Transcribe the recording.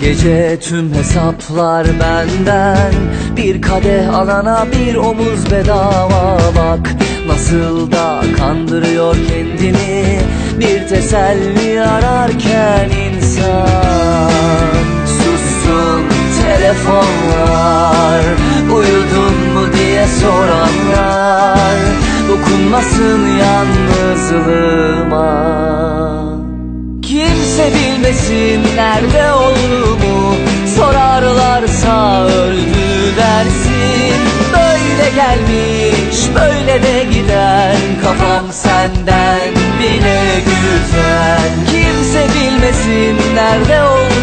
gece tüm hesaplar benden. Bir kadeh alana bir omuz bedava. Bak Nasıl da kandırıyor kendini. Bir teselli ararken insan. Sussun telefonlar. Uyudun mu diye soranlar. Dokunmasın yalnızlığıma. Kimse bilmesin nerede Gelmiş böyle de gider Kafam senden bile güzel. Kimse bilmesin nerede olduğumu